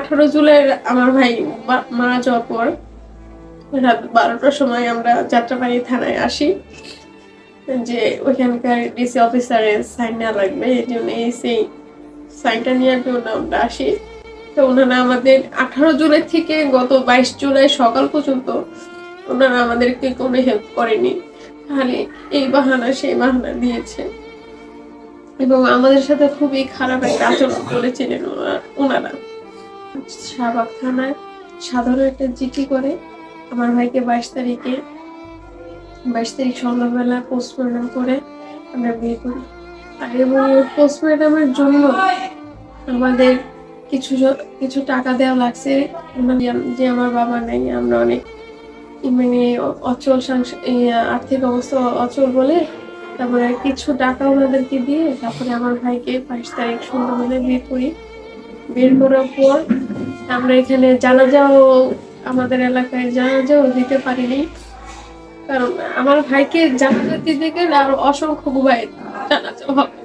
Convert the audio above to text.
আঠারো জুলাই আমার ভাই মারা যাওয়ার পর রাত বারোটার সময় আমরা যাত্রাবাড়ি থানায় আসি। যে ওইখানকার ডিসি অফিসারের সাইন নেওয়া লাগবে, এই জন্য এই সেই সাইনটা নেওয়ার জন্য আমরা আসি। তো ওনারা আমাদের আঠারো জুলাই থেকে গত বাইশ জুলাই সকাল পর্যন্ত ওনারা আমাদেরকে কোনো হেল্প করেনি। খালি এই বাহানা, সেই বাহানা দিয়েছে। এবং আমাদের সাথে খুবই খারাপ একটা আচরণ করেছিলেন ওনা- ওনারা। শাহবাগ থানায় সাধারণ একটা জিটি করে, আমার ভাইকে বাইশ তারিখে, বাইশ তারিখ সন্ধ্যাবেলা পোস্টমর্টম করে আমরা বিয়ে করি। আর এবং পোস্টমর্টমের জন্য আমাদের কিছু কিছু টাকা দেওয়া লাগছে। মানে যে আমার বাবা নেই, আমরা অনেক মানে অচল আর্থিক অবস্থা অচল বলে তারপরে কিছু টাকা ওনাদেরকে দিয়ে তারপরে আমার ভাইকে বাইশ তারিখ সন্ধ্যাবেলা বিয়ে করি। বের করার পর আমরা এখানে জানাজাও আমাদের এলাকায় জানাজাও দিতে পারিনি। কারণ আমার ভাইকে জানাজা দিতে গেলে আর অসংখ্য ভাই জানাজা হবে।